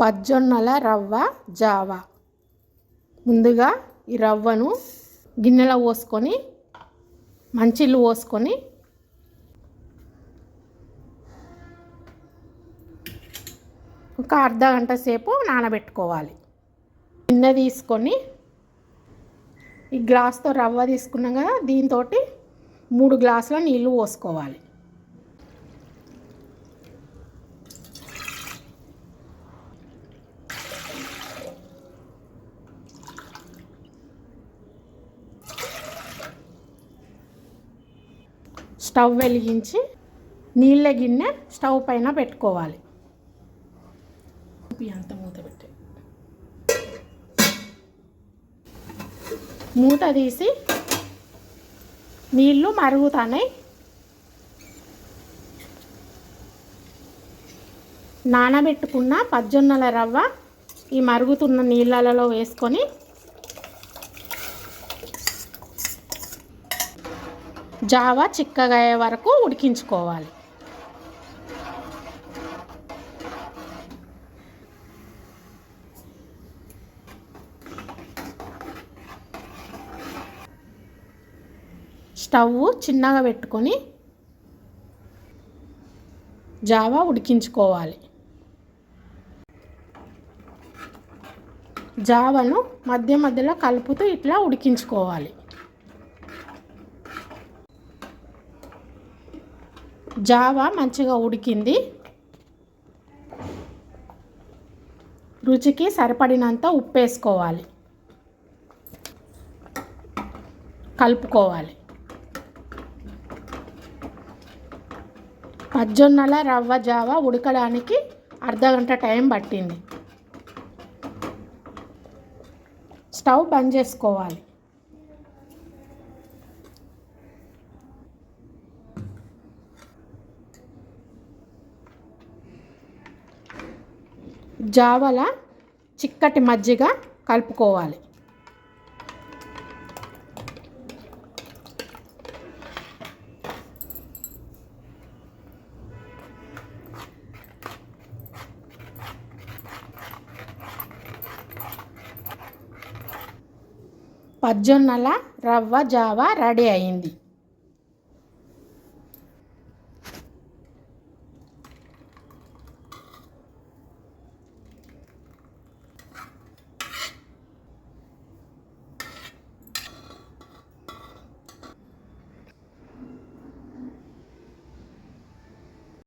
పజ్జొన్నల రవ్వ జావా. ముందుగా ఈ రవ్వను గిన్నెలో పోసుకొని మంచిళ్ళు పోసుకొని ఒక అర్ధ గంట సేపు నానబెట్టుకోవాలి. గిన్నె తీసుకొని ఈ గ్లాస్తో రవ్వ తీసుకున్నాం కదా దీంతో మూడు గ్లాసుల నీళ్ళు పోసుకోవాలి. స్టవ్ వెలిగించి నీళ్ళ గిన్నె స్టవ్ పైన పెట్టుకోవాలి. అంత మూత పెట్టి. మూత తీసి నీళ్ళు మరుగుతున్నాయి నానబెట్టుకున్న పజ్జొన్నల రవ్వ ఈ మరుగుతున్న నీళ్ళలలో వేసుకొని జావా చిక్కగా అయ్యే వరకు ఉడికించుకోవాలి. స్టవ్ చిన్నగా పెట్టుకొని జావా ఉడికించుకోవాలి. జావను మధ్య మధ్యలో కలుపుతూ ఇట్లా ఉడికించుకోవాలి. జావా మంచిగా ఉడికింది. రుచికి సరిపడినంత ఉప్పు వేసుకోవాలి కలుపుకోవాలి. పజ్జొన్నల రవ్వ జావ ఉడకడానికి అర్ధగంట టైం పట్టింది. స్టవ్ బంద్ చేసుకోవాలి. జావల చిక్కటి మజ్జిగ కలుపుకోవాలి. పజ్జొన్నల రవ్వ జావ రెడీ అయింది.